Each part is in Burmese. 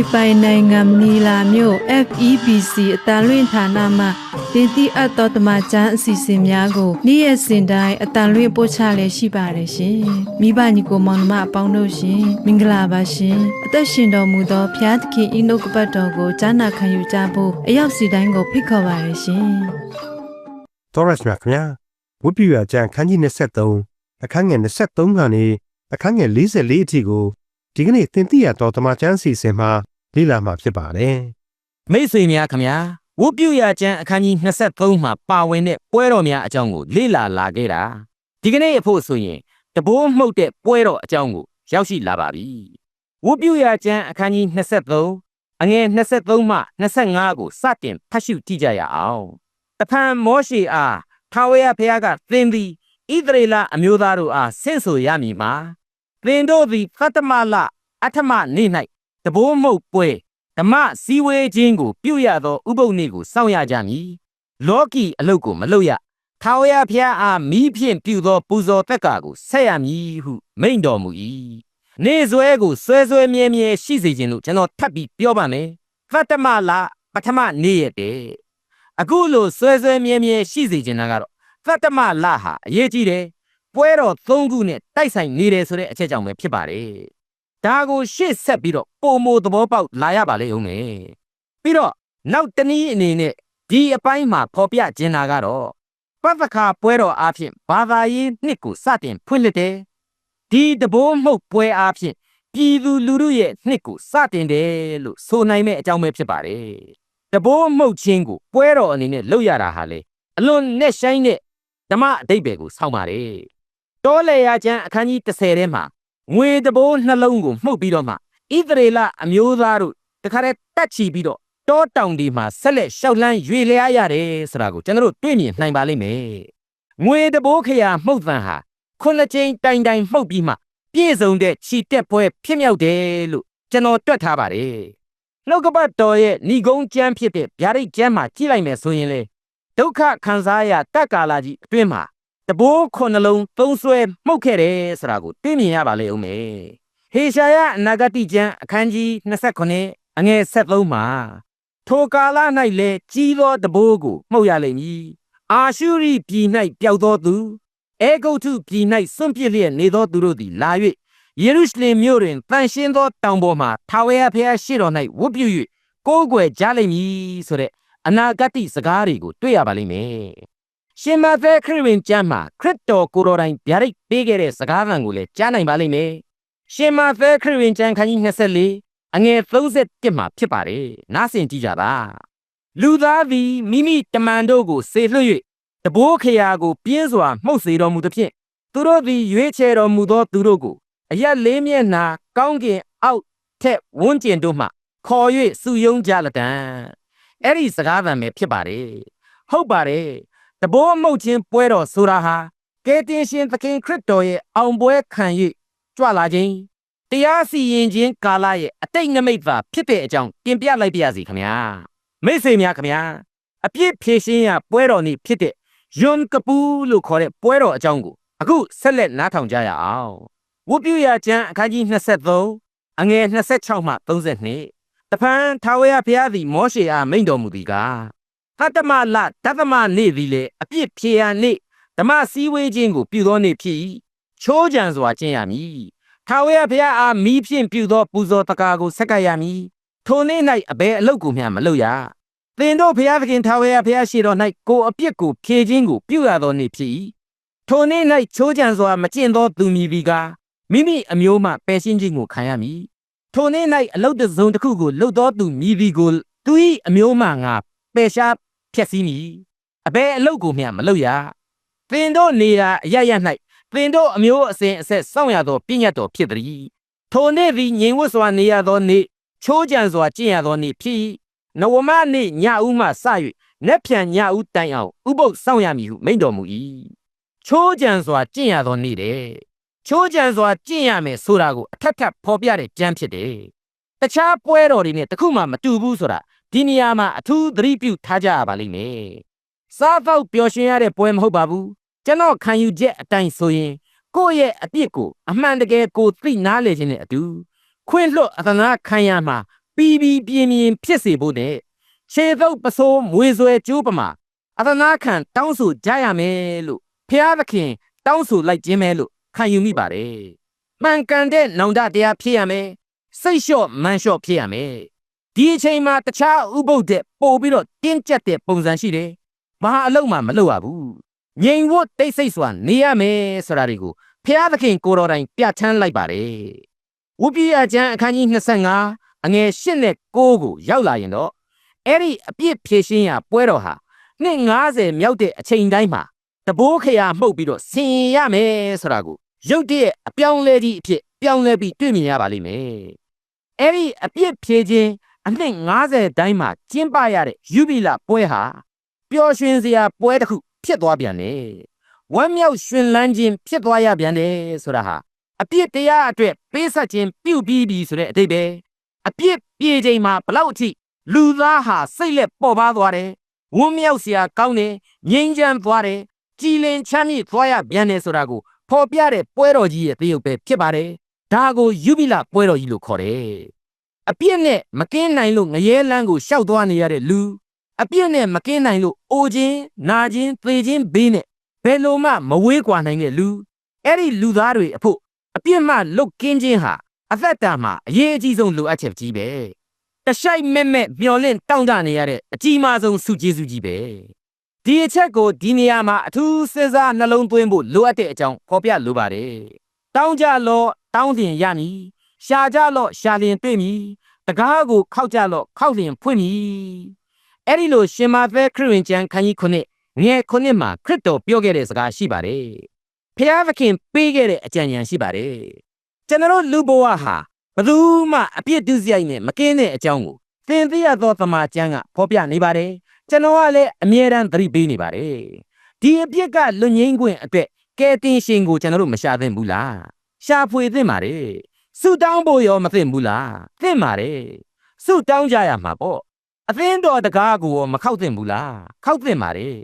ဖိပိုင်နိုင်ငံမနီလာမြို့ FEBC အတန်လွင့်ဌာနမှတင်တိအပ်တော်တမချန်းအစီအစဉ်များကိုနေ့ရက်စဉ်တိုင်းအတန်လွင့်ပို့ချလည်ရှိပါတယ်ရှင်။မိဘညီကိုမောင်နှမအပေါင်းတို့ရှင်မင်္ဂလာပါရှင်။အသက်ရှင်တော်မူသောဖျားသခင်ဤနှုတ်ကပတ်တော်ကိုကြားနာခံယူကြဖို့အရောက်စီတိုင်းကိုဖိတ်ခေါ်ပါရရှင်။တော်ရစ်မြခင်ဗျာဝိပ္ပယကျမ်းခန်းကြီး23အခန်းငယ်23ကနေအခန်းငယ်44အထိကို ဒီကနေ့သင်သိရတော်တမချန်းအစီအစဉ်မှာလေ့လာမှာဖြစ်ပါတယ်မိတ်ဆွေများခမညာဝုတ်ပြုရကျမ်းအခန်းကြီး23မှာပါဝင်တဲ့ပွဲတော်များအကြောင်းကိုလေ့လာလာခဲ့တာဒီကနေ့အဖို့ဆိုရင်တဘိုးမှုတ်တဲ့ပွဲတော်အကြောင်းကိုရောက်ရှိလာပါပြီဝုတ်ပြုရကျမ်းအခန်းကြီး23အငယ်23မှ25ကိုစတင်ဖတ်ရှုကြည့်ကြရအောင်တဖန်မောရှေအားထာဝရဘုရားကသင်သည်ဣသရေလအမျိုးသားတို့အားဆင့်ဆိုရမည်မှာ သင်တို့သည်သတ္တမလအထမနေ့၌တဘိုးမှုတ်ပွဲဓမ္မစည်းဝေးခြင်းကို ပြုရသောဥပုပ်နေ့ကိုစောင့်ရကြမည်လောကီအလုတ်ကိုမလုပ်ရထာဝရဘုရားအားမိဖြင့်ပြုသောပူဇော်သက်ကာကိုဆက်ရမည်ဟုမိန့်တော်မူ၏နေဇွဲကိုဆွဲဆွဲမြဲမြဲရှိစေခြင်းလို့ကျွန်တော်ထပ်ပြီးပြောပါမယ်သတ္တမလပထမနေ့ရက်တည်းအခုလိုဆွဲဆွဲမြဲမြဲရှိစေခြင်းကတော့သတ္တမလဟာအရေးကြီးတယ် ပွဲတော်၃ခုနဲ့တိုက်ဆိုင်နေတယ်ဆိုတဲ့အချက်ကြောင့်ပဲဖြစ်ပါတယ်ဒါကိုရှေ့ဆက်ပြီးတော့ပုံမိုသဘောပေါက်လာရပါလေဦးမယ်ပြီးတော့နောက်တနည်းအနေနဲ့ဒီအပိုင်းမှာဖော်ပြခြင်းတာကတော့ပသခါပွဲတော်အားဖြင့်ဘာသာရေးနှစ်ကိုစတင်ဖွင့်လှစ်တယ်ဒီတဘိုးမှုတ်ပွဲအားဖြင့်ပြည်သူလူထုရဲ့နှစ်ကိုစတင်တယ်လို့ဆိုနိုင်မဲ့အကြောင်းပဲဖြစ်ပါတယ်တဘိုးမှုတ်ခြင်းကိုပွဲတော်အနေနဲ့လုပ်ရတာဟာလေအလွန်နဲ့ဆိုင်တဲ့ဓမ္မအတိတ်ပဲကိုစောင့်ပါတယ် တောလေယာကျမ်းအခန်းကြီး30ထဲမှာငွေတဘိုးနှလုံးကိုမှုတ်ပြီးတော့မှဣသရေလအမျိုးသားတို့တခါတည်းတက်ချီပြီးတော့တောတောင်ဒီမှာဆက်လက်ရှောက်လန်းရွေလျားရတယ်ဆိုတာကိုကျွန်တော်တို့တွေ့မြင်နိုင်ပါလိမ့်မယ်။ငွေတဘိုးခရာမှုတ်တန်ဟာခုနှစ်ကြိမ်တိုင်တိုင်မှုတ်ပြီးမှပြည့်စုံတဲ့ခြိတက်ပွဲဖြစ်မြောက်တယ်လို့ကျွန်တော်တွက်ထားပါတယ်။နှုတ်ကပတ်တော်ရဲ့ဏိဂုံးကျမ်းဖြစ်တဲ့ဗျာဒိတ်ကျမ်းမှာကြည့်လိုက်မယ်ဆိုရင်လေဒုက္ခခံစားရတက်ကာလာကြီးအတွင်းမှာ တဘိုးခုနှလုံးသုံးဆွဲမှုတ်ခဲ့တယ်ဆိုတာကိုသိမြင်ရပါလေဦးမယ်ဟေရှာယအနာဂတိကျမ်းအခန်းကြီး29အငယ်73မှာထိုကာလ၌လည်းကြီးသောတဘိုးကိုမှုတ်ရလိမ့်မည်အာရှုရိပြည်၌ပျောက်သောသူအေဂုတ်ထုပြည်၌စွန့်ပစ်လျက်နေသောသူတို့သည်လာ၍ယေရုရှလင်မြို့တွင်တန်ရှင်းသောတောင်ပေါ်မှထာဝရဘုရားရှေ့တော်၌ဝတ်ပြု၍ကိုးကွယ်ကြလိမ့်မည်ဆိုတဲ့အနာဂတိစကားတွေကိုတွေ့ရပါလိမ့်မယ် ရှင်မသက်ခရစ်ဝင်ကျမ်းမှာခရစ်တော်ကိုယ်တော်တိုင်ဗျာဒိတ်ပေးခဲ့တဲ့စကားသံကိုလည်းကြားနိုင်ပါလိမ့်မယ်။ရှင်မသက်ခရစ်ဝင်ကျမ်းခန်းကြီး24အငယ်31မှာဖြစ်ပါတယ်။နားဆင်ကြည့်ကြပါ။လူသားသည်မိမိတမန်တို့ကိုစေလွှတ်၍တဘိုးခရာကိုပြင်းစွာမှုတ်စေတော်မူသဖြင့်သူတို့သည်ရွေးချယ်တော်မူသောသူတို့ကိုအရက်လေးမျက်နှာကောင်းကင်အောက်ထက်ဝန်းကျင်တို့မှခေါ်၍စုယုံကြလတံ။အဲ့ဒီစကားသံပဲဖြစ်ပါတယ်။ဟုတ်ပါတယ်။ တဘိုးမှုတ်ခြင်းပွဲတော်ဆိုတာဟာကယ်တင်ရှင်သခင်ခရစ်တော်ရဲ့အောင်ပွဲခံ၍ကြွလာခြင်းတရားစီရင်ခြင်းကာလရဲ့အတိတ်နမိတ်သာဖြစ်တဲ့အကြောင်းပြင်ပြလိုက်ပါရစေခင်ဗျာမိတ်ဆွေများခင်ဗျာအပြစ်ဖြေရှင်းရပွဲတော်နေ့ဖြစ်တဲ့ယွန်ကပူးလို့ခေါ်တဲ့ပွဲတော်အကြောင်းကိုအခုဆက်လက်နားထောင်ကြရအောင်ဝတ်ပြုရကျမ်းအခန်းကြီး23အငယ်26မှ32တဖန်ထာဝရဘုရားသည်မောရှေအားမိန့်တော်မူသည်ကား သတ္တမလတသမနေ့သည်လေအပြစ်ဖြေရနေ့ဓမ္မစည်းဝေးခြင်းကိုပြုသောနေ့ဖြစ်၏ချိုးကြံစွာကျင့်ရမည်ထာဝရဘုရားအားမိဖြင့်ပြုသောပူဇော်တကာကိုဆက်ကပ်ရမည်ထိုနေ့၌အဘယ်အလုပ်ကိုမျှမလုပ်ရသင်တို့ဘုရားသခင်ထာဝရဘုရားရှိတော်၌ကိုယ်အပြစ်ကိုဖြေခြင်းကိုပြုရသောနေ့ဖြစ်၏ထိုနေ့၌ချိုးကြံစွာမကျင့်သောသူမည်သည်ကားမိမိအမျိုးမှပယ်ရှင်းခြင်းကိုခံရမည်ထိုနေ့၌အလုတ်တစ်စုံတစ်ခုကိုလှုပ်သောသူမည်သည်ကိုသူ၏အမျိုးမှငါပယ်ရှား ဖျက်ဆီးမည်အဘယ်အလုတ်ကိုမျှမလုပ်ရသင်တို့နေရာအရရ၌သင်တို့အမျိုးအစဉ်အဆက်စောင့်ရသောပြည့်ညတ်တော်ဖြစ်သည်ထိုနေ့သည်ငြိမ်ဝတ်စွာနေရသောနေ့ချိုးကြံစွာကျင့်ရသောနေ့ဖြစ်၏နဝမနေ့ညဦးမှစ၍နက်ဖြန်ညဦးတိုင်အောင်ဥပုပ်စောင့်ရမည်ဟုမိန့်တော်မူ၏ချိုးကြံစွာကျင့်ရသောနေ့တဲ့ချိုးကြံစွာကျင့်ရမယ်ဆိုတာကိုအထက်ထပ်ဖော်ပြတဲ့ကြမ်းဖြစ်တယ်တခြားပွဲတော်တွေနဲ့တခုမှမတူဘူးဆိုတာ ဒီနေရာမှာအထူးသတိပြုထားကြရပါလိမ့်မယ်။စားတော့ပျော်ရွှင်ရတဲ့ပွဲမဟုတ်ပါဘူး။ကျွန်တော်ခံယူချက်အတိုင်းဆိုရင်ကိုယ့်ရဲ့အပြစ်ကိုအမှန်တကယ်ကိုသိနားလေခြင်းနဲ့အတူခွင့်လွတ်အသနာခံရမှာပြီးပြီးပြင်းပြင်းဖြစ်စေဖို့နဲ့ခြေသုပ်ပစိုးမွေဆွဲကျိုးပမာအသနာခံတောင်းဆိုကြရမယ်လို့ဖျားသခင်တောင်းဆိုလိုက်ခြင်းပဲလို့ခံယူမိပါတယ်။မှန်ကန်တဲ့နောင်တတရားဖြစ်ရမယ်။စိတ်လျှော့မန်လျှော့ဖြစ်ရမယ်။ ဒီအချိန်မှာတခြားဥပုပ်တဲ့ပို့ပြီးတော့တင်းကျပ်တဲ့ပုံစံရှိတယ်။ဘာအလုံးမှမလုပ်ရဘူး။ငြိမ်ဝတ်တိတ်ဆိတ်စွာနေရမယ်ဆိုတာတွေကိုဖျားသခင်ကိုတော်တိုင်ပြဋ္ဌာန်းလိုက်ပါတယ်။ဝိပယကျမ်းအခန်းကြီး25အငယ်8နဲ့9ကိုရောက်လာရင်တော့အဲ့ဒီအပြစ်ဖြေရှင်းရာပွဲတော်ဟာနှစ်90မြောက်တဲ့အချိန်တိုင်းမှာတဘိုးခရာမှုတ်ပြီးတော့ဆင်ရမယ်ဆိုတာကိုရုတ်တရက်အပြောင်းလဲကြီးအဖြစ်ပြောင်းလဲပြီးတွေ့မြင်ရပါလိမ့်မယ်။အဲ့ဒီအပြစ်ဖြေခြင်း အနှစ်90တိုင်းမှာကျင်းပရတဲ့ယူဘီလာပွဲဟာပျော်ရွှင်စရာပွဲတစ်ခုဖြစ်သွားပြန်တယ်။ဝမ်းမြောက်ရွှင်လန်းခြင်းဖြစ်သွားရပြန်တယ်ဆိုတာဟာအပြစ်တရားအတွက်ပေးဆက်ခြင်းပြုပြီးပြီဆိုတဲ့အတိတ်ပဲအပြစ်ပြေချိန်မှာဘလောက်အထိလူသားဟာစိတ်လက်ပေါ်ပါသွားတယ်ဝမ်းမြောက်စရာကောင်းတယ်ငြိမ်းချမ်းသွားတယ်ကြည်လင်ချမ်းမြေ့သွားရပြန်တယ်ဆိုတာကိုဖော်ပြတဲ့ပွဲတော်ကြီးရဲ့သရုပ်ပဲဖြစ်ပါတယ်ဒါကိုယူဘိလပွဲတော်ကြီးလို့ခေါ်တယ် အပြစ်နဲ့မကင်းနိုင်လို့ငရဲလန်းကိုရှောက်သွားနေရတဲ့လူအပြစ်နဲ့မကင်းနိုင်လို့အိုခြင်းနာခြင်းသေခြင်းဘေးနဲ့ဘယ်လိုမှမဝေးကွာနိုင်တဲ့လူအဲ့ဒီလူသားတွေအဖို့အပြစ်မှလွတ်ကင်းခြင်းဟာအသက်တာမှာအရေးအကြီးဆုံးလိုအပ်ချက်ကြီးပဲတရှိုက်မဲ့မဲ့မျောလင့်တောင့်တနေရတဲ့အကြီးမားဆုံးစုကျေးဇူးကြီးပဲဒီအချက်ကိုဒီနေရာမှာအထူးစဉ်းစားနှလုံးသွင်းဖို့လိုအပ်တဲ့အကြောင်းဖော်ပြလိုပါတယ်တောင်းကြလောတောင်းတင်ရမည် ရှာကြလောရှာလျင်တွေ့မည်တကားကိုခောက်ကြလောခောက်လျင်ဖွင့်မည်အဲ့ဒီလိုရှင်မာသဲခရစ်ဝင်ကျမ်းခန်းကြီးခုနှစ်ငယ်ခုနှစ်မှာခရစ်တော်ပြောခဲ့တဲ့စကားရှိပါတယ်ဖျားသခင်ပေးခဲ့တဲ့အကြံဉာဏ်ရှိပါတယ်ကျွန်တော်လူဘဝဟာဘယ်သူမှအပြစ်ဒုစရိုက်နဲ့မကင်းတဲ့အကြောင်းကိုသင်သိရသောသမာကျမ်းကဖော်ပြနေပါတယ်ကျွန်တော်ကလည်းအမြဲတမ်းသတိပေးနေပါတယ်ဒီအပြစ်ကလွတ်ငင်းခွင့်အတွက်ကဲတင်ရှင်ကိုကျွန်တော်တို့မရှာသင့်ဘူးလားရှာဖွေသင့်ပါတယ် ဆုတောင်းဖို့ရောမသင့်ဘူးလားသင့်ပါတယ်ဆုတောင်းကြရမှာပေါ့အသင်းတော်တကားကိုရောမခောက်သင့်ဘူးလားခောက်သင့်ပါတယ်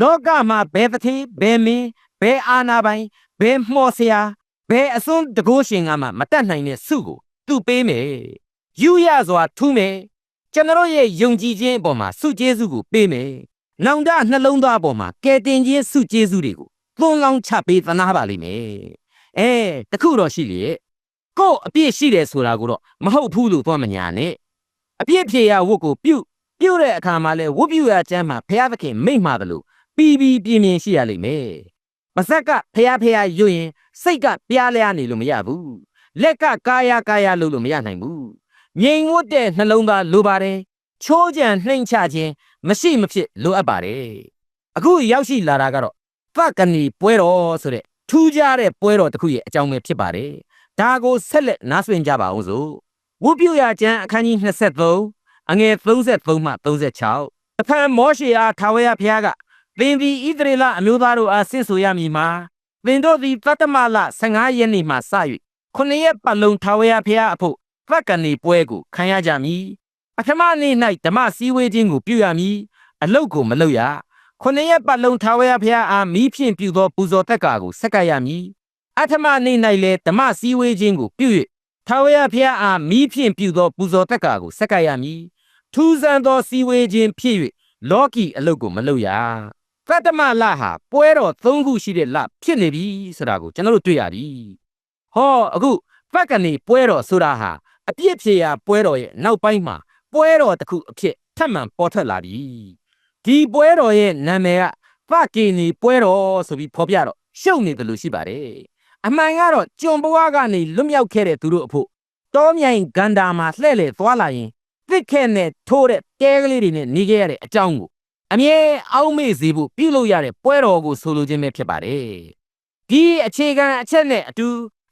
လောကမှာဘယ်တစ်သေးဘယ်မင်းဘယ်အာနာပိုင်ဘယ်မှော်ဆရာဘယ်အစွန်းတကိုးရှင်ကမှမတတ်နိုင်တဲ့ဆုကိုသူပေးမယ်ယူရစွာထူးမယ်ကျွန်တော်ရဲ့ယုံကြည်ခြင်းအပေါ်မှာဆုကျေးဇူးကိုပေးမယ်နောင်တနှလုံးသားအပေါ်မှာကယ်တင်ခြင်းဆုကျေးဇူးတွေကိုသွန်လောင်းချပေးသနာပါလိမ့်မယ်အဲတခုတော့ရှိလေ ကို့အပြည့်ရှိတယ်ဆိုတာကိုတော့မဟုတ်ဘူးလို့သွားမညာနဲ့အပြည့်ဖြေရဝတ်ကိုပြုတ်ပြုတ်တဲ့အခါမှာလဲဝတ်ပြုရကျမ်းမှာဘုရားသခင်မိန့်မှာတယ်လို့ပြီးပြီးပြင်းပြင်းရှိရလိမ့်မယ်ပါဇက်ကဖះဖះရွရင်စိတ်ကပြားလျားနေလို့မရဘူးလက်ကကာယကာယလို့လို့မရနိုင်ဘူးငြိမ်ဝတ်တဲ့နှလုံးသားလိုပါတယ်ချိုးကြံနှိမ့်ချခြင်းမရှိမဖြစ်လိုအပ်ပါတယ်အခုရောက်ရှိလာတာကတော့သက္ကနီပွဲတော်ဆိုတဲ့ထူးခြားတဲ့ပွဲတော်တစ်ခုရဲ့အကြောင်းပဲဖြစ်ပါတယ် ဒါကိုဆက်လက်နားဆွင့်ကြပါအောင်စို့ဝုပြူရကျမ်းအခန်းကြီး23အငယ်33မှ36အခန်းမောရှေအားထာဝရဘုရားကသင်သည်ဣသရေလအမျိုးသားတို့အားဆင့်ဆိုရမည်မှာသင်တို့သည်တတ္တမလ15ရက်နေ့မှစ၍ခုနှစ်ရက်ပတ်လုံးထာဝရဘုရားအဖို့သက္ကနေပွဲကိုခံရကြမည်ပထမနေ့၌ဓမ္မစည်းဝေးခြင်းကိုပြုရမည်အလုတ်ကိုမလုပ်ရခုနှစ်ရက်ပတ်လုံးထာဝရဘုရားအားမိဖြင့်ပြုသောပူဇော်သက်ကာကိုဆက်ကပ်ရမည် အထမနေ့၌လည်းဓမ္မစည်းဝေးခြင်းကိုပြု၍ထာဝရဘုရားအားမိဖြင့်ပြုသောပူဇော်သက်ကာကိုဆက်ကပ်ရမည်ထူးဆန်းသောစည်းဝေးခြင်းဖြစ်၍လောကီအလုတ်ကိုမလုပ်ရသတ္တမလဟာပွဲတော်၃ခုရှိတဲ့လဖြစ်နေပြီဆိုတာကိုကျွန်တော်တို့တွေ့ရပြီဟောအခုဖက်ကနေပွဲတော်ဆိုတာဟာအပြစ်ဖြေရာပွဲတော်ရဲ့နောက်ပိုင်းမှာပွဲတော်တစ်ခုအဖြစ်ထပ်မံပေါ်ထွက်လာပြီဒီပွဲတော်ရဲ့နာမည်ကဖကေနီပွဲတော်ဆိုပြီးဖော်ပြတော့ရှုပ်နေတယ်လို့ရှိပါတယ် အမှန်ကတော့ကျွန်ဘဝကနေလွတ်မြောက်ခဲ့တဲ့သူတို့အဖို့တောမြိုင်ဂန္ဓာမှာလှဲ့လေသွားလာရင်တစ်ခဲနဲ့ထိုးတဲ့တဲကလေးတွေနဲ့နေခဲ့ရတဲ့အကြောင်းကိုအမြဲအောက်မေ့စေဖို့ပြုလုပ်ရတဲ့ပွဲတော်ကိုဆိုလိုခြင်းပဲဖြစ်ပါတယ်ဒီအခြေခံအချက်နဲ့အတူ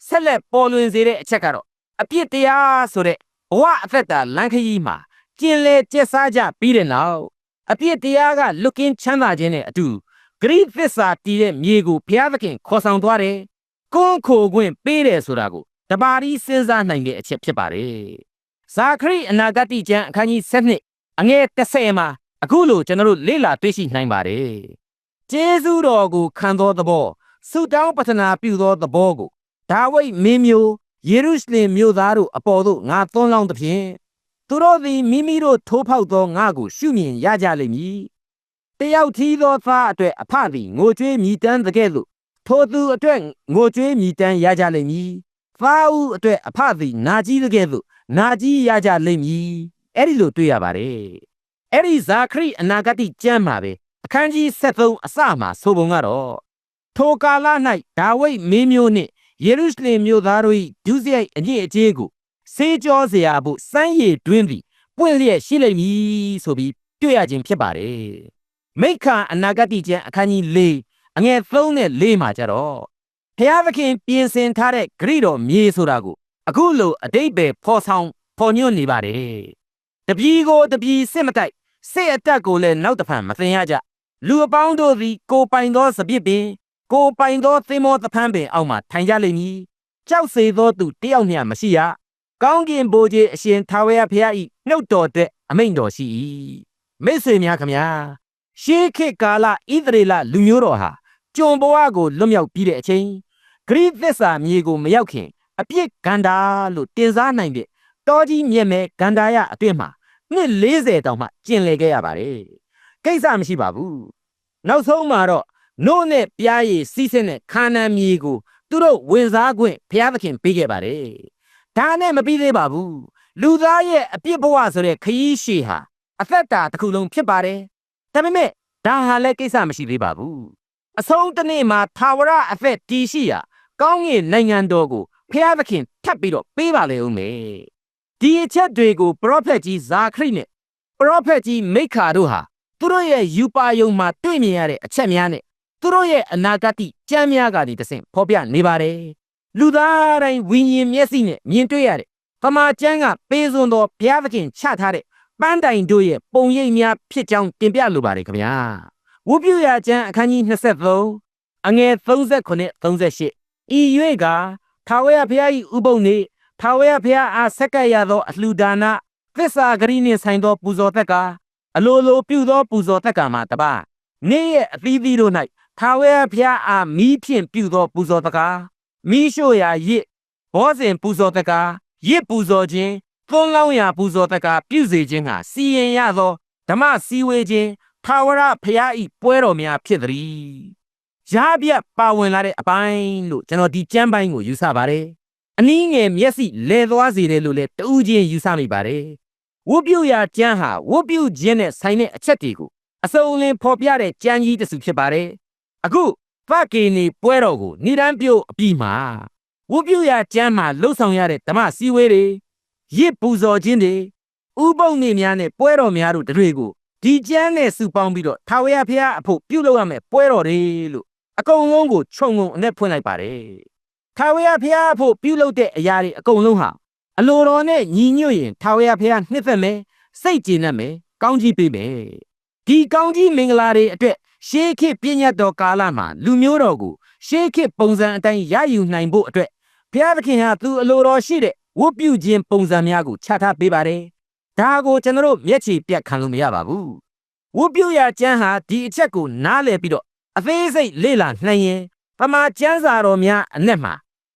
ဆက်လက်ပေါ်လွင်စေတဲ့အချက်ကတော့အပြစ်တရားဆိုတဲ့ဘဝအသက်တာလမ်းခရီးမှာကျင်လေကျက်စားကြပြီးတဲ့နောက်အပြစ်တရားကလွတ်ကင်းချမ်းသာခြင်းနဲ့အတူဂရိသစ္စာတည်တဲ့မြေကိုဘုရားသခင်ခေါ်ဆောင်သွားတယ်။ ကွန်းခိုခွင့်ပေးတယ်ဆိုတာကိုတပါးရီစဉ်းစားနိုင်တဲ့အချက်ဖြစ်ပါတယ်။ဇာခရိအနာဂတိကျမ်းအခန်းကြီး7အငယ်30မှာအခုလိုကျွန်တော်တို့လေ့လာတွေ့ရှိနိုင်ပါတယ်။ကျေးဇူးတော်ကိုခံသောသဘောဆုတောင်းပတနာပြုသောသဘောကိုဒါဝိဒ်မင်းမျိုးယေရုရှလင်မြို့သားတို့အပေါ်သို့ငါသွန်းလောင်းသဖြင့်သူတို့သည်မိမိတို့ထိုးဖောက်သောငါကိုရှုမြင်ရကြလိမ့်မည်တယောက်ထီးသောသားအတွက်အဖသည်ငိုကြွေးမြည်တမ်းတဲ့ကဲ့သို့ ထိုသူအတွက်ငိုကြွေးမြည်တမ်းရကြလိမ့်မည်သားဦးအတွက်အဖသည်နာကြီးတဲ့ကဲ့သို့နာကြီးရကြလိမ့်မည်အဲ့ဒီလိုတွေ့ရပါတယ်အဲ့ဒီဇာခရိအနာဂတိကျမ်းမှာပဲအခန်းကြီး73အစမှာဆိုပုံကတော့ထိုကာလ၌ဒါဝိဒ်မင်းမျိုးနှင့်ယေရုရှလင်မြို့သားတို့၏ဒုစရိုက်အညစ်အကြေးကိုစေးကြောစရာဖို့စမ်းရည်တွင်းသည်ပွင့်လျက်ရှိလိမ့်မည်ဆိုပြီးတွေ့ရခြင်းဖြစ်ပါတယ်မိခာအနာဂတိကျမ်းအခန်းကြီး၄ အငယ်3နဲ့4မှာကြတော့ဖျားသခင်ပြင်ဆင်ထားတဲ့ဂရိတော်မြေဆိုတာကိုအခုလိုအတိတ်ပဲဖော်ဆောင်ဖော်ညွှန်းနေပါတယ်တပီးကိုတပီးစစ်မတိုက်စစ်အတက်ကိုလည်းနောက်တစ်ဖန်မသိရကြလူအပေါင်းတို့သည်ကိုယ်ပိုင်သောစပြစ်ပင်ကိုပိုင်သောသင်္ဘောသဖန်းပင်အောက်မှထိုင်ကြလိမ့်မည်။ကြောက်စေသောသူတယောက်မျှမရှိရ။ကောင်းကင်ဘိုးကြီးအရှင်ထာဝရဘုရား၏နှုတ်တော်တဲ့အမိန့်တော်ရှိ၏။မိတ်ဆွေများခမညာရှေးခေတ်ကာလဣသရေလလူမျိုးတော်ဟာ ကျွန်ဘဝကိုလွတ်မြောက်ပြီးတဲ့အချိန်ဂရိသစ္စာမြေကိုမရောက်ခင် အပြစ်ဂန္ဓာလို့တင်စားနိုင်တဲ့တောကြီးမြက်မဲ့ဂန္ဓာရအတွင်းမှာနှစ်40တောင်မှကျင်လည်ခဲ့ရပါတယ်။ကိစ္စမရှိပါဘူး။နောက်ဆုံးမှာတော့နို့နဲ့ပြားရည်စီးဆင်းတဲ့ခါနာမြေကိုသူတို့ဝင်စားခွင့်ဘုရားသခင်ပေးခဲ့ပါတယ်။ဒါနဲ့မပြီးသေးပါဘူး။လူသားရဲ့အပြစ်ဘဝဆိုတဲ့ခရီးရှည်ဟာအသက်တာတစ်ခုလုံးဖြစ်ပါတယ်။ဒါပေမဲ့ဒါဟာလည်းကိစ္စမရှိသေးပါဘူး။ အဆုံးတစ်နေ့မှာသာဝရအသက်တည်ရှိရာကောင်းကင်နိုင်ငံတော်ကိုဘုရားသခင်ထပ်ပြီးတော့ပေးပါလေဦးမယ်။ဒီအချက်တွေကိုပရောဖက်ကြီးဇာခရိနဲ့ပရောဖက်ကြီးမိခါတို့ဟာသူတို့ရဲ့ယူပါယုံမှာတွေ့မြင်ရတဲ့အချက်များနဲ့သူတို့ရဲ့အနာဂတ်ကြမ်းများကနေတဆင့်ဖော်ပြနေပါတယ်လူသားတိုင်းဝိညာဉ်မျက်စိနဲ့မြင်တွေ့ရတဲ့တမန်ကျမ်းကပေးစွန်သောဘုရားသခင်ချထားတဲ့ပန်းတိုင်တို့ရဲ့ပုံရိပ်များဖြစ်ကြောင်းတင်ပြလိုပါတယ်ခင်ဗျာ ဝုပြုရာကျမ်းအခန်းကြီး23အငယ်39 38ဤ၍ကထာဝရဘုရား၏ဥပုံနေထာဝရဘုရားအားဆက်ကပ်ရသောအလှူဒါနသစ္စာဂရိနှင့်ဆိုင်သောပူဇော်သက်ကအလိုလိုပြုသောပူဇော်သက်ကမှာတပါနေ့ရဲ့အသီးသီးတို့၌ထာဝရဘုရားအားမိဖြင့်ပြုသောပူဇော်တကားမိရှို့ရာရစ်ဘောဇင်ပူဇော်တကားရစ်ပူဇော်ခြင်းသွန်းလောင်းရာပူဇော်တကားပြုစေခြင်းဟာစီရင်ရသောဓမ္မစည်းဝေးခြင်း ထာဝရဘုရား၏ပွဲတော်များဖြစ်သည်ရပြတ်ပါဝင်လာတဲ့အပိုင်းလို့ကျွန်တော်ဒီကျမ်းပိုင်းကိုယူဆပါတယ်အနည်းငယ်မျက်စိလဲသွားစေတယ်လို့လည်းတူးချင်းယူဆမိပါတယ်ဝုတ်ပြုရာကျမ်းဟာဝုတ်ပြုခြင်းနဲ့ဆိုင်တဲ့အချက်တွေကိုအစုံလင်ဖော်ပြတဲ့ကျမ်းကြီးတစ်စုဖြစ်ပါတယ်အခုဖကေနေပွဲတော်ကိုဏိဒန်းပြုတ်အပြီးမှာဝုတ်ပြုရာကျမ်းမှာလှုပ်ဆောင်ရတဲ့ဓမ္မစည်းဝေးတွေရစ်ပူဇော်ခြင်းတွေဥပုံနေများနဲ့ပွဲတော်များတို့တွေကို ဒီကျမ်းနဲ့စုပေါင်းပြီးတော့ထာဝရဘုရားအဖို့ပြုလုပ်ရမယ်ပွဲတော်တွေလို့အကုန်လုံးကိုခြုံငုံအနဲ့ဖွင့်လိုက်ပါတယ်ထာဝရဘုရားအဖို့ပြုလုပ်တဲ့အရာတွေအကုန်လုံးဟာအလိုတော်နဲ့ညီညွတ်ရင်ထာဝရဘုရားနှစ်သက်မယ်စိတ်ကျေနပ်မယ်ကောင်းကြီးပေးမယ်ဒီကောင်းကြီးမင်္ဂလာတွေအတွက်ရှေးခေတ်ပြည့်ညတ်တော်ကာလမှာလူမျိုးတော်ကိုရှေးခေတ်ပုံစံအတိုင်းရယူနိုင်ဖို့အတွက်ဘုရားသခင်ဟာသူအလိုတော်ရှိတဲ့ဝတ်ပြုခြင်းပုံစံများကိုချထားပေးပါတယ်။ ဒါကိုကျွန်တော်တို့မျက်ခြေပြတ်ခံလို့မရပါဘူး။ဝတ်ပြုရာကျမ်းဟာဒီအချက်ကိုနားလည်ပြီးတော့အသေးစိတ်လေ့လာနှံရင်ပမာကျမ်းစာတော်များအနက်မှာ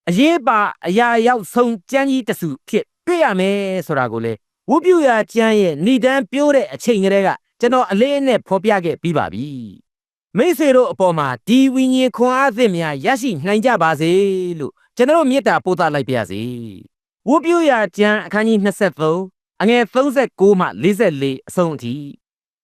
အရေးပါအရာရောက်ဆုံးကျမ်းကြီးတစ်စုဖြစ်တွေ့ရမယ်ဆိုတာကိုလေဝတ်ပြုရာကျမ်းရဲ့ဏိဒန်းပြိုးတဲ့အချိန်ကလေးကကျွန်တော်အလေးအနက်ဖော်ပြခဲ့ပြီးပါပြီ။မိတ်ဆွေတို့အပေါ်မှာဒီဝိညာဉ်ခွန်အားသစ်များရရှိနိုင်ကြပါစေလို့ကျွန်တော်မေတ္တာပို့သလိုက်ပါရစေ။ဝတ်ပြုရာကျမ်းအခန်းကြီး23 အငယ်39မှ44အဆုံးအထိ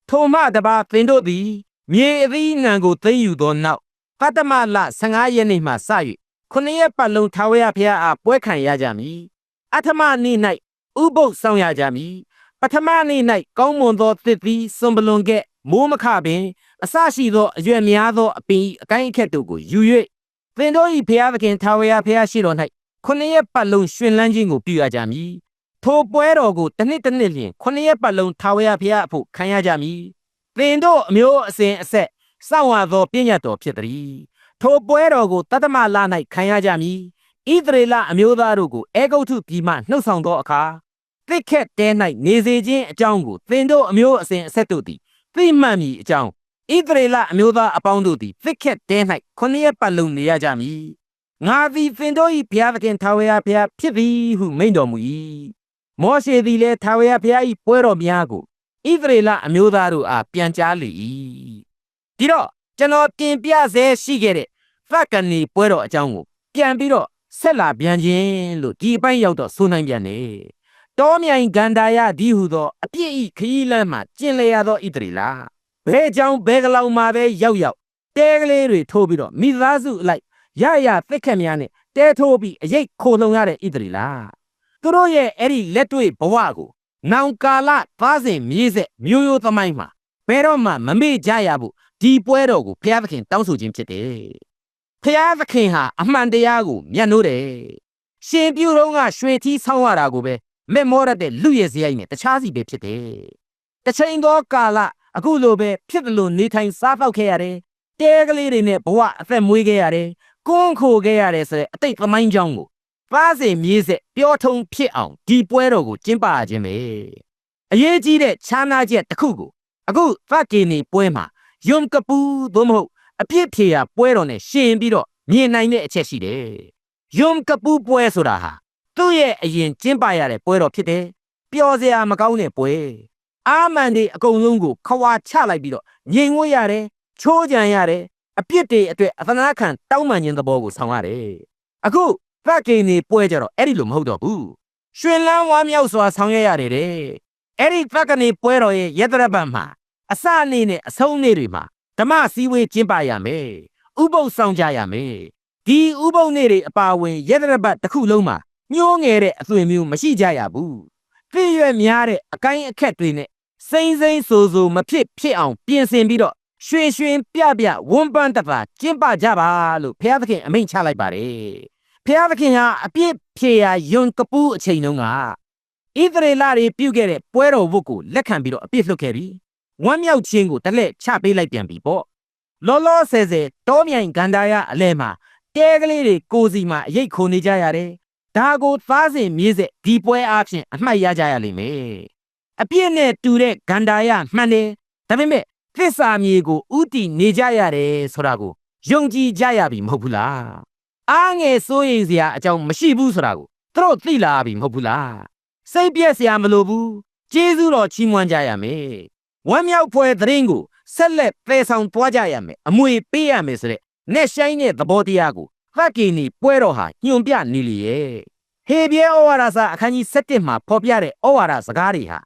ထိုမှတပါသင်တို့သည် မြေအသီးနှံကိုသိမ်းယူသောနောက်ပတ္တမလ15ရက်နေ့မှစ၍ခုနှစ်ရက်ပတ်လုံးထာဝရဘုရားအားပွဲခံရကြမည်။အထမနေ့၌ဥပုပ်ဆောင်ရကြမည်။ပထမနေ့၌ကောင်းမွန်သောသစ်သီးစွန်ပလွန်ကဲ့မိုးမခပင်အစရှိသောအရွယ်များသောအပင်၏အကိုင်းအခက်တို့ကိုယူ၍သင်တို့၏ဘုရားသခင်ထာဝရဘုရားရှိတော်၌ခုနှစ်ရက်ပတ်လုံးရှင်လန်းခြင်းကိုပြုရကြမည် ထိုပွဲတော်ကိုတစ်နှစ်တစ်နှစ်လျင်ခုနှစ်ရက်ပတ်လုံးထာဝရဘုရားအဖို့ခံရကြမည်သင်တို့အမျိုးအစဉ်အဆက်စောင့်ရသောပြည့်ညတ်တော်ဖြစ်သည်ထိုပွဲတော်ကိုတတ္တမလ၌ခံရကြမည်ဣသရေလအမျိုးသားတို့ကိုအေဂုတ်ထုပြည်မှနှုတ်ဆောင်သောအခါသစ်ခက်တဲ၌နေစေခြင်းအကြောင်းကိုသင်တို့အမျိုးအစဉ်အဆက်တို့သည်သိမှတ်မည်အကြောင်းဣသရေလအမျိုးသားအပေါင်းတို့သည်သစ်ခက်တဲ၌ခုနှစ်ရက်ပတ်လုံးနေရကြမည်ငါသည်သင်တို့၏ဘုရားသခင်ထာဝရဘုရားဖြစ်သည်ဟုမိန့်တော်မူ၏ မောရှေသည်လည်းထာဝရဘုရား၏ပွဲတော်များကိုဣသရေလအမျိုးသားတို့အားပြန်ကြားလေ၏ဒီတော့ကျွန်တော်ပြင်ပြဆဲရှိခဲ့တဲ့သက္ကနီပွဲတော်အကြောင်းကိုပြန်ပြီးတော့ဆက်လာပြန်ခြင်းလို့ဒီအပိုင်းရောက်တော့ဆိုနိုင်ပြန်တယ်တောမြိုင်ဂန္ဓာယဒီဟုသောအပြစ်ဤခရီးလမ်းမှာကျင်လည်ရသောဣသရေလဘဲအကြောင်းဘဲကလောင်မှာပဲရောက်ရောက်တဲကလေးတွေထိုးပြီးတော့မိသားစုအလိုက်ရရသက်ခက်များနဲ့တဲထိုးပြီးအရေးခိုလုံရတဲ့ဣသရေလ သူတို့ရဲ့အဲ့ဒီလက်တွေ့ဘဝကိုနောင်ကာလသားစဉ်မြေးဆက်မျိုးရိုးသမိုင်းမှာဘယ်တော့မှမမေ့ကြရဘူးဒီပွဲတော်ကိုဘုရားသခင်တောင်းဆိုခြင်းဖြစ်တယ်ဖျားသခင်ဟာအမှန်တရားကိုမျက်နှိုးတယ်။ရှင်ပြုတော့ကရွှေထီးဆောင်းရတာကိုပဲမက်မောရတဲ့လူရဲ့စရိုက်နဲ့တခြားစီပဲဖြစ်တယ်။တစ်ချိန်သောကာလအခုလိုပဲဖြစ်တယ်လို့နေထိုင်စားပေါက်ခဲ့ရတယ်။တဲကလေးတွေနဲ့ဘဝအသက်မွေးခဲ့ရတယ်။ကွန်းခိုခဲ့ရတယ်ဆိုတဲ့အတိတ်သမိုင်းကြောင်းကို ပါးစင်မြေးဆက်ပြောထုံဖြစ်အောင်ဒီပွဲတော်ကိုကျင်းပရခြင်းပဲ။အရေးကြီးတဲ့ခြားနာချက်တစ်ခုကိုအခုဖတ်ကီနီပွဲမှာယွန်ကပူသို့မဟုတ်အပြစ်ဖြေရာပွဲတော်နဲ့ရှင်ပြီးတော့မြင်နိုင်တဲ့အချက်ရှိတယ်။ယွမ်ကပူပွဲဆိုတာဟာသူ့ရဲ့အရင်ကျင်းပရတဲ့ပွဲတော်ဖြစ်တယ်။ပျော်စရာမကောင်းတဲ့ပွဲ။အာမန်တွေအကုန်လုံးကိုခွာချလိုက်ပြီးတော့ငြိမ်ဝတ်ရတယ်။ချိုးကြံရတယ်။အပြစ်တွေအတွက်အသနာခံတောင်းပန်ခြင်းသဘောကိုဆောင်ရတယ်။အခု ဖက်ကိနေပွဲကြတော့အဲ့ဒီလိုမဟုတ်တော့ဘူး။ရွှင်လန်းဝမ်းမြောက်စွာဆောင်ရွက်ရတယ်တဲ့။အဲ့ဒီဖက်ကနေပွဲတော်ရဲ့ရတရပတ်မှာအစအနေနဲ့အဆုံးနေ့တွေမှာဓမ္မစည်းဝေးကျင်းပရမယ်။ဥပုပ်ဆောင်ကြရမယ်။ဒီဥပုပ်နေ့တွေအပါအဝင်ရတရပတ်တစ်ခုလုံးမှာညှိုးငယ်တဲ့အသွင်မျိုးမရှိကြရဘူး။ပြည့်ရွက်များတဲ့အကိုင်းအခက်တွေနဲ့စိမ့်စိမ့်ဆူဆူမဖြစ်ဖြစ်အောင်ပြင်ဆင်ပြီးတော့ရွှင်ရွှင်ပြပြဝန်းပန်းတပါကျင်းပကြပါလို့ဘုရားသခင်အမိန့်ချလိုက်ပါတယ်။ ဘုရားသခင်ဟာအပြစ်ဖြေရာယွန်ကပူးအချိန်တုန်းကဣသရေလတွေပြုခဲ့တဲ့ပွဲတော်ဝတ်ကိုလက်ခံပြီးတော့အပြစ်လွတ်ခဲ့ပြီ။ဝမ်းမြောက်ခြင်းကိုတလက်ချပေးလိုက်ပြန်ပြီပေါ့။လောလောဆယ်ဆယ်တောမြိုင်ဂန္ဓာယအလဲမှာတဲကလေးတွေကိုစီမှာအရိတ်ခိုနေကြရတယ်။ဒါကိုသားစဉ်မြေးဆက်ဒီပွဲအားဖြင့်အမှတ်ရကြရလိမ့်မယ်။အပြစ်နဲ့တူတဲ့ဂန္ဓာယမှန်တယ်။ဒါပေမဲ့သစ္စာမြေကိုဥတီနေကြရတယ်ဆိုတာကိုယုံကြည်ကြရပြီမဟုတ်ဘူးလား။ အားငယ်စိုးရိမ်စရာအကြောင်းမရှိဘူးဆိုတာကိုသူတို့သိလာပြီမဟုတ်ဘူးလား။စိတ်ပြက်စရာမလိုဘူး။ကျေးဇူးတော်ချီးမွမ်းကြရမယ်။ဝမ်းမြောက်ဖွယ်သတင်းကိုဆက်လက်ပယ်ဆောင်သွားကြရမယ်။အမွေပေးရမယ်ဆိုတဲ့နဲ့ဆိုင်တဲ့သဘောတရားကိုသက်ကီနီပွဲတော်ဟာညွန်ပြနေလေရဲ့ဟေဘရဲဩဝါဒစာအခန်းကြီး7မှာဖော်ပြတဲ့ဩဝါဒစကားတွေဟာ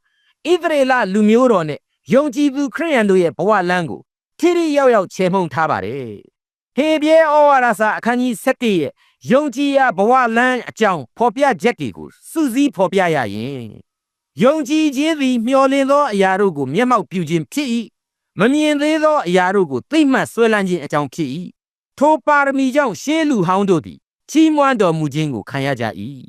ဣသရေလလူမျိုးတော်နဲ့ယုံကြည်သူခရိယန်တို့ရဲ့ဘဝလမ်းကိုထိထိရောက်ရောက်ချေမှုန်းထားပါတယ် ဟေဘရဲဩဝါဒစာအခန်းကြီး7ရဲ့ယုံကြည်ရာဘဝလမ်းအကြောင်းဖော်ပြချက်တွေကိုစူးစီးဖော်ပြရရင်ယုံကြည်ခြင်းသည်မျှော်လင့်သောအရာတို့ကိုမျက်မှောက်ပြုခြင်းဖြစ်၏မမြင်သေးသောအရာတို့ကိုသိမှတ်ဆွဲလန်းခြင်းအကြောင်းဖြစ်၏ထိုပါရမီကြောင့်ရှေးလူဟောင်းတို့သည်ချီးမွမ်းတော်မူခြင်းကိုခံရကြ၏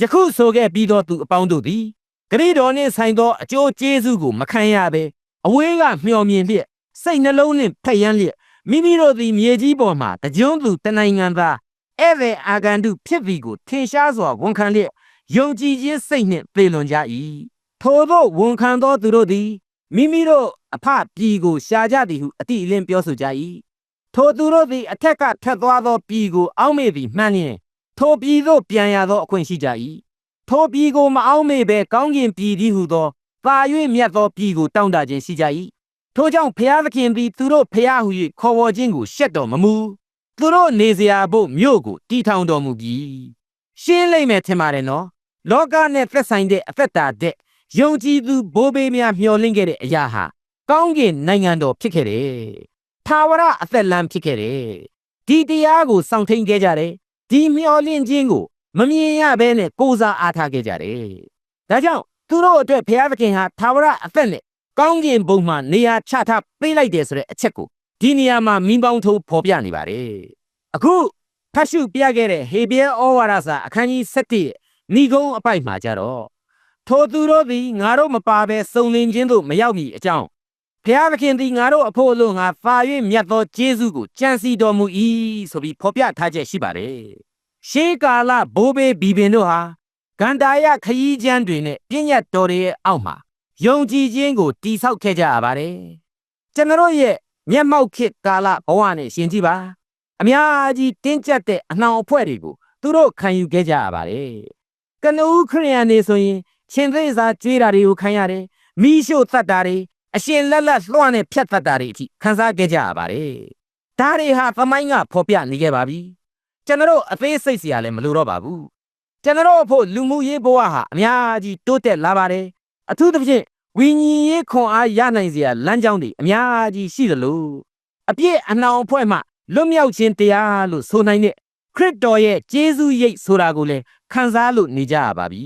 ယခုဆိုခဲ့ပြီးသောသူအပေါင်းတို့သည်ဂရိတော်နှင့်ဆိုင်သောအကျိုးကျေးဇူးကိုမခံရဘဲအဝေးကမျှော်မြင်လျက်စိတ်နှလုံးနှင့်ဖက်ယမ်းလျက် မိမိတို့သည်မြေကြီးပေါ်မှတကြွသူတနိုင်ငံသားဧဝေအာဂန္တုဖြစ်သည်ကိုထင်ရှားစွာဝန်ခံလျက်ယုံကြည်ခြင်းစိတ်နှင့်သေလွန်ကြ၏ထို့သောဝန်ခံသောသူတို့သည်မိမိတို့အဖပြည်ကိုရှာကြသည်ဟုအတိအလင်းပြောဆိုကြ၏ထိုသူတို့သည်အထက်ကထွက်သွားသောပြည်ကိုအောက်မေ့သည်မှန်လျင်ထိုပြည်သို့ပြန်ရသောအခွင့်ရှိကြ၏ထိုပြည်ကိုမအောက်မေ့ဘဲကောင်းကင်ပြည်သည်ဟုသောပါ၍မြတ်သောပြည်ကိုတောင်းတခြင်းရှိကြ၏ ထိုကြောင့်ဖျားသခင်သည်သူတို့ဖျားဟု၍ခေါ်ဝေါ်ခြင်းကိုရှက်တော်မမူသူတို့နေစရာဘို့မြို့ကိုတီထောင်တော်မူပြီရှင်းလိမ့်မယ်ထင်ပါတယ်နော်လောကနဲ့သက်ဆိုင်တဲ့အသက်တာတဲ့ယုံကြည်သူဘိုးဘေးများမျှော်လင့်ခဲ့တဲ့အရာဟာကောင်းကင်နိုင်ငံတော်ဖြစ်ခဲ့တယ်ထာဝရအသက်လမ်းဖြစ်ခဲ့တယ်ဒီတရားကိုစောင့်ထိန်ခဲ့ကြတယ်ဒီမျှော်လင့်ခြင်းကိုမမြင်ရဘဲနဲ့ကိုးစားအားထားခဲ့ကြတယ်ဒါကြောင့်သူတို့အတွက်ဘုရားသခင်ဟာထာဝရအသက်နဲ့ ကောင်းကင်ဘုံမှာနေရာချထားပေးလိုက်တယ်ဆိုတဲ့အချက်ကိုဒီနေရာမှာမိပေါင်းထိုးဖော်ပြနေပါတယ်အခုဖတ်ရှုပြခဲ့တဲ့ဟေဘရဲဩဝါဒစာအခန်းကြီး7ရဲ့ဏိဂုံးအပိုက်မှာကြတော့ထိုသူတို့သည်ငါတို့မပါဘဲစုံလင်ခြင်းသို့မရောက်မီအကြောင်းဘုရားသခင်သည်ငါတို့အဖို့အလို့ငါဖာ၍မြတ်သောကျေးဇူးကိုကြံစီတော်မူ၏ဆိုပြီးဖော်ပြထားချက်ရှိပါတယ်ရှေးကာလဘိုးဘေးဘီဘင်တို့ဟာဂန္တာယခရီးကျမ်းတွေနဲ့ပြည့်ညတ်တော်တွေရဲ့အောက်မှာ ယုံကြည်ခြင်းကိုတိဆောက်ခဲ့ကြရပါတယ်ကျွန်တော်ရဲ့မျက်မှောက်ခေတ်ကာလဘဝနဲ့ရှင်ကြည့်ပါ အများကြီးတင်းကျပ်တဲ့အနှောင်အဖွဲ့တွေကိုသူတို့ခံယူခဲ့ကြရပါတယ်ကနဦးခရိယန်နေဆိုရင်ရှင်သေးစာကြွေးတာတွေကိုခံရတယ်မိရှို့သတ်တာတွေအရှင်လက်လက်လွှမ်းနဲ့ဖြတ်သတ်တာတွေအထိခံစားခဲ့ကြရပါတယ်ဒါတွေဟာသမိုင်းကဖော်ပြနေခဲ့ပါပြီကျွန်တော်တို့အသေးစိတ်စီရလည်းမလိုတော့ပါဘူးကျွန်တော်တို့အဖို့လူမှုရေးဘဝဟာအများကြီးတိုးတက်လာပါတယ် အထူးသဖြင့်ဝိညာဉ်ရေးခွန်အားရနိုင်စရာလမ်းကြောင်းတွေအများကြီးရှိသလိုအပြည့်အနှောင်အဖွဲ့မှလွတ်မြောက်ခြင်းတရားလို့ဆိုနိုင်တဲ့ခရစ်တော်ရဲ့ကျေးဇူးရိပ်ဆိုတာကိုလည်းခံစားလို့နေကြရပါပြီ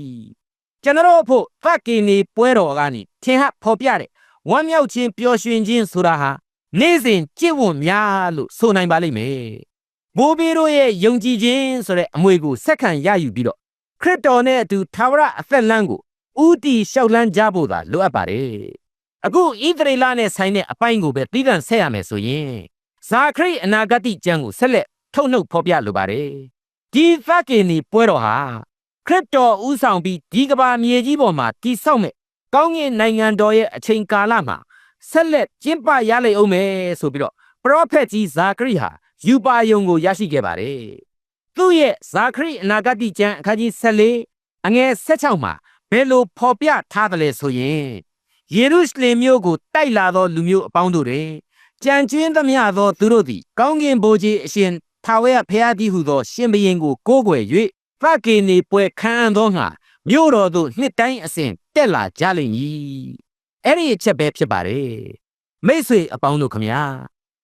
ကျွန်တော်တို့အဖို့သက်ကင်နေပွဲတော်ကနေထင်ဟပ်ဖော်ပြတဲ့ဝမ်းမြောက်ခြင်းပျော်ရွှင်ခြင်းဆိုတာဟာနေ့စဉ်ကြင့်ဝတ်များလို့ဆိုနိုင်ပါလိမ့်မယ်ဘိုးဘေးတို့ရဲ့ယုံကြည်ခြင်းဆိုတဲ့အမွေကိုဆက်ခံရယူပြီးတော့ခရစ်တော်နဲ့အတူသာဝရအသက်လမ်းကို ဥတီလျှောက်လန်းကြဖို့သာလိုအပ်ပါတယ်အခုဣသရေလနဲ့ဆိုင်တဲ့အပိုင်းကိုပဲသီးသန့်ဆက်ရမယ်ဆိုရင်ဇာခရိအနာဂတိကျမ်းကိုဆက်လက်ထုတ်နှုတ်ဖော်ပြလိုပါတယ်ဒီသက်ကင်ဒီပွဲတော်ဟာခရစ်တော်ဥဆောင်ပြီးဒီကဘာမြေကြီးပေါ်မှာတည်ဆောက်မဲ့ကောင်းကင်နိုင်ငံတော်ရဲ့အချိန်ကာလမှာဆက်လက်ကျင်းပရလိမ့်အောင်မယ်ဆိုပြီးတော့ပရောဖက်ကြီးဇာခရိဟာယူပါယုံကိုရရှိခဲ့ပါတယ်သူ့ရဲ့ဇာခရိအနာဂတိကျမ်းအခန်းကြီး14အငယ်16မှာ ဘယ်လိုဖော်ပြထားသလဲဆိုရင်ယေရုရှလင်မြို့ကိုတိုက်လာသောလူမျိုးအပေါင်းတို့တွင်ကြံကျွင်းသမျှသောသူတို့သည် ကောင်းကင်ဘိုးကြီးအရှင်ထာဝရဘုရားသည်ဟုသော ရှင်ဘုရင်ကိုကိုးကွယ်၍သက္ကေနေပွဲခံအံ့သောငါမြို့တော်သို့နှစ်တိုင်းအစဉ်တက်လာကြလိမ့်မည်အဲ့ဒီအချက်ပဲဖြစ်ပါတယ်မိတ်ဆွေအပေါင်းတို့ခမညာ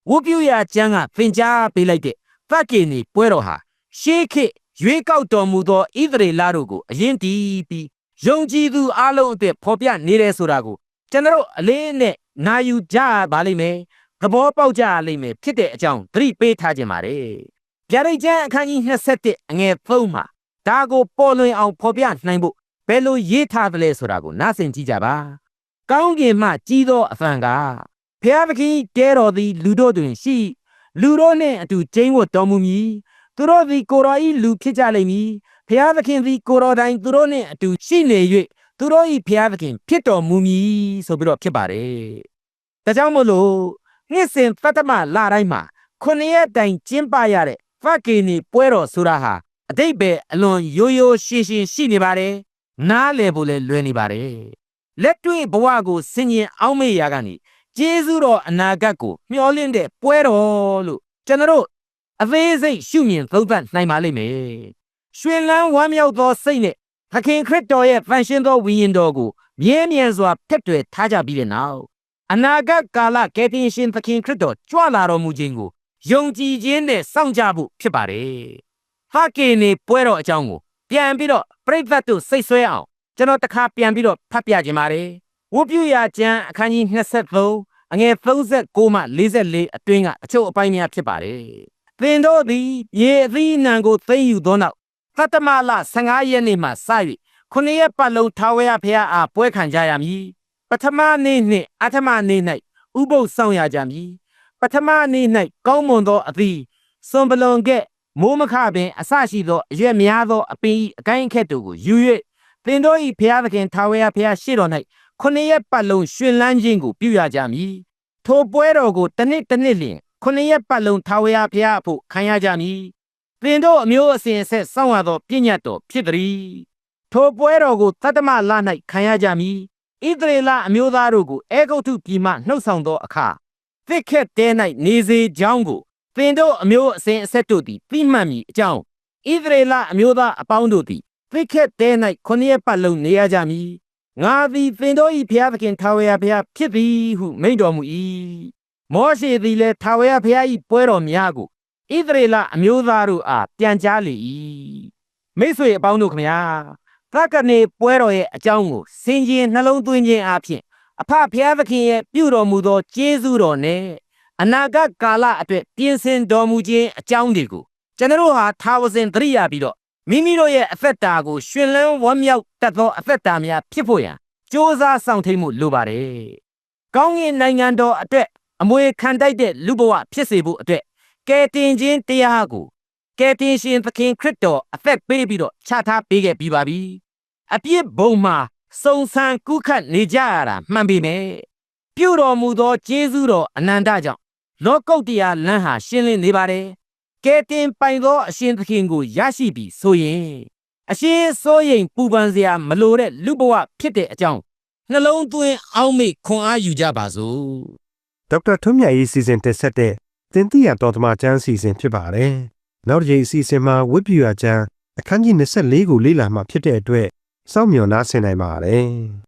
ဝုပြူရာကျမ်းကသင်ကြားပေးလိုက်တဲ့သက္ကေနေပွဲတော်ဟာရှေးခေတ်ရွေးကောက်တော်မူသောဣသရေလတို့ကိုအရင်တည်ပြီး ယုံကြည်သူအလုံးအသက်ဖော်ပြနေတယ်ဆိုတာကိုကျွန်တော်အလေးနဲ့နာယူကြပါလိမ့်မယ်သဘောပေါက်ကြလိမ့်မယ်ဖြစ်တဲ့အကြောင်းသတိပေးထားခြင်းပါတယ်ဗျာဒိတ်ကျမ်းအခန်းကြီး27အငယ်3မှာဒါကိုပေါ်လွင်အောင်ဖော်ပြနိုင်ဖို့ဘယ်လိုရေးထားသလဲဆိုတာကိုနားဆင်ကြည့်ကြပါကောင်းကင်မှကြီးသောအဖန်ကဖျားသခင်တဲတော်သည် လူတို့တွင်ရှိ လူတို့နှင့်အတူကျင်းဝတ်တော်မူမည်သူတို့သည်ကိုတော်ဤလူဖြစ်ကြလိမ့်မည် ဖျားသခင်သည်ကိုတော်တိုင်သူတို့နှင့်အတူရှိနေ၍သူတို့ဤဖျားသခင် ဖြစ်တော်မူမည်ဆိုပြီးတော့ဖြစ်ပါတယ်ဒါကြောင့်မို့လို့နှစ်စဉ်သတ္တမလတိုင်းမှာခုနှစ်ရက်တိုင်ကျင်းပရတဲ့ဖတ်ကီနီပွဲတော်ဆိုတာဟာအတိတ်ပဲအလွန်ရိုးရိုးရှင်းရှင်းရှိနေပါတယ်နားလည်ဖို့လည်းလွယ်နေပါတယ်လက်တွေ့ဘဝကိုဆင်ញင်အောင်မေ့ရာကနေကျေးဇူးတော်အနာဂတ်ကိုမျှော်လင့်တဲ့ပွဲတော်လို့ကျွန်တော်တို့အသေးစိတ်ရှုမြင်သုံးသပ်နိုင်ပါလိမ့်မယ် ရွှင်လန်းဝမ်းမြောက်သောစိတ်နဲ့သခင်ခရစ်တော်ရဲ့ဖန်ရှင်းသောဝိညာဉ်တော်ကိုမြဲမြံစွာဖက်တွယ်ထားကြပြီးတဲ့နောက်အနာဂတ်ကာလကယ်တင်ရှင်သခင်ခရစ်တော်ကြွလာတော်မူခြင်းကိုယုံကြည်ခြင်းနဲ့စောင့်ကြဖို့ဖြစ်ပါတယ်။ဟာကေနေပွဲတော်အကြောင်းကိုပြန်ပြီးတော့ပြိဿတ်တို့စိတ်ဆွဲအောင်ကျွန်တော်တခါပြန်ပြီးတော့ဖတ်ပြခြင်းပါတယ်။ဝုပြူရာကျမ်းအခန်းကြီး23အငယ်39မှ44အတွင်းကအချို့အပိုင်းများဖြစ်ပါတယ်။သင်တို့သည်ရေအသီးအနှံကိုသိမ်းယူသောနောက် သတ္တမလ15ရက်နေ့မှစ၍ခုနှစ်ရက်ပတ်လုံးထာဝရဘုရားအားပွဲခံကြရမည်ပထမနေ့နှင့်အထမနေ့၌ဥပုပ်ဆောင်ရကြမည်ပထမနေ့၌ကောင်းမွန်သောအသီးစွန်ပလွန်ကဲ့မိုးမခပင်အဆရှိသောအရွက်များသောအပင်၏အကိုင်းအခက်တို့ကိုယူ၍သင်တို့၏ဘုရားသခင်ထာဝရဘုရားရှေ့တော်၌ခုနှစ်ရက်ပတ်လုံးရှင်လန်းခြင်းကိုပြုရကြမည်ထိုပွဲတော်ကိုတစ်နှစ်တစ်နှစ်လျင်ခုနှစ်ရက်ပတ်လုံးထာဝရဘုရားအဖို့ခံရကြမည် သင်တို့အမျိုးအစဉ်အဆက်စောင့်ရသောပြည့်ညတ်တော်ဖြစ်သည်ထိုပွဲတော်ကိုတတ္တမလ၌ခံရကြမည်ဣသရေလအမျိုးသားတို့ကိုအေဂုတ်ထုပြည်မှနှုတ်ဆောင်သောအခါသစ်ခက်တဲ၌နေစေကြောင်းကိုသင်တို့အမျိုးအစဉ်အဆက်တို့သည်သိမှတ်မည်အကြောင်းဣသရေလအမျိုးသားအပေါင်းတို့သည်သစ်ခက်တဲ၌ခொနည်းပတ်လုံးနေရကြမည်ငါသည်သင်တို့၏ဘုရားသခင်ထာဝရဘုရားဖြစ်သည်ဟုမိန့်တော်မူ၏မောရှေသည်လည်းထာဝရဘုရား၏ပွဲတော်များကို ဣသရေလအမျိုးသားတို့အားပြန်ကြားလေ၏မိတ်ဆွေအပေါင်းတို့ခမညာသက္ကနေပွဲတော်ရဲ့အကြောင်းကိုစင်ကြင်နှလုံးသွင်းခြင်းအပြင်အဖဖျားသခင်ရဲ့ပြုတော်မူသောကျေးဇူးတော်နဲ့အနာဂတ်ကာလအတွက်ပြင်ဆင်တော်မူခြင်းအကြောင်းတွေကိုကျွန်တော်ဟာထာဝစဉ်သတိရပြီးတော့မိမိတို့ရဲ့အသက်တာကိုရှင်လန်းဝမ်းမြောက်တတ်သောအသက်တာများဖြစ်ဖို့ရန်ကြိုးစားဆောင်ထိန်မှုလိုပါတယ်။ကောင်းကင်နိုင်ငံတော်အတွက်အမွေခံတိုက်တဲ့လူဘဝဖြစ်စေဖို့အတွက် ကယ်တင်ခြင်းတရားကိုကယ်တင်ရှင်သခင်ခရစ်တော်အသက်ပေးပြီးတော့ချထားပေးခဲ့ပြီးပါပြီ။အပြစ်ဘုံမှာစုံစမ်းကူးခတ်နေကြရတာမှန်ပေမဲ့ပြုတော်မူသောကျေးဇူးတော်အနန္တကြောင့်လောကုတ်တရားလမ်းဟာရှင်းလင်းနေပါတယ်။ကယ်တင်ပိုင်သောအရှင်သခင်ကိုရရှိပြီးဆိုရင်အရှင်စိုးရင်ပူပန်စရာမလိုတဲ့လူဘဝဖြစ်တဲ့အကြောင်းနှလုံးသွင်းအောက်မေ့ခွန်အားယူကြပါစို့။ဒေါက်တာထွန်းမြတ်ရေးစီစဉ်တင်ဆက်တဲ့ သင်သိရတော်သမာကျမ်းစီစဉ်ဖြစ်ပါတယ်။နောက်တစ်ချိန်အစီအစဉ်မှာဝိပ္ပယကျမ်းအခန်းကြီး24ကိုလေ့လာမှဖြစ်တဲ့အတွက်စောင့်မျှော်နားဆင်နိုင်ပါတယ်။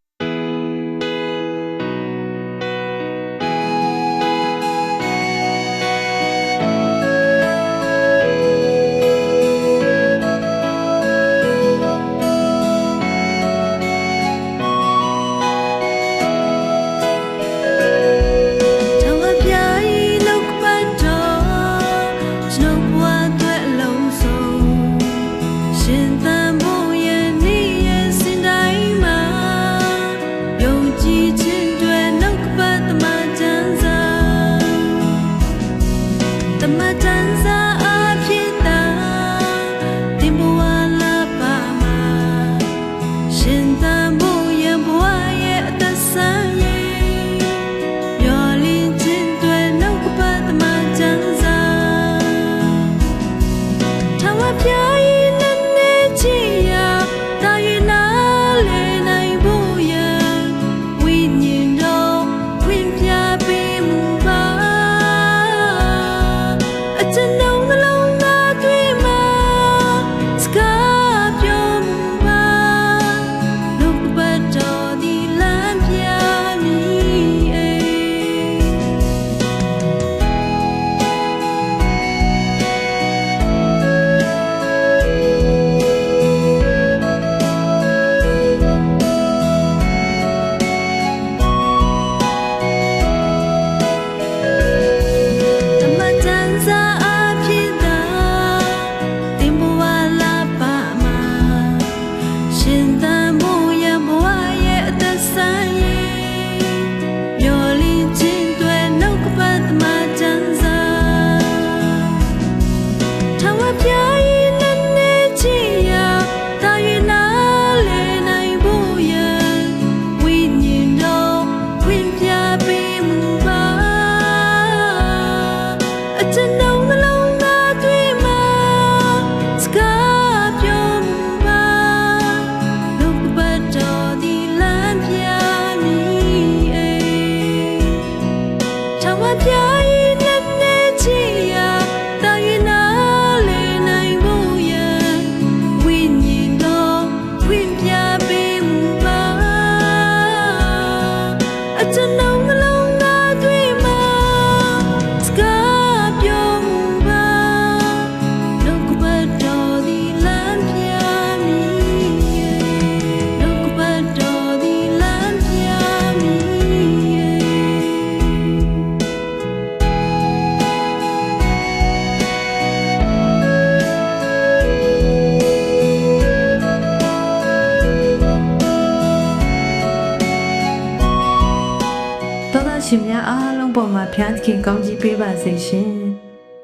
Seixinha.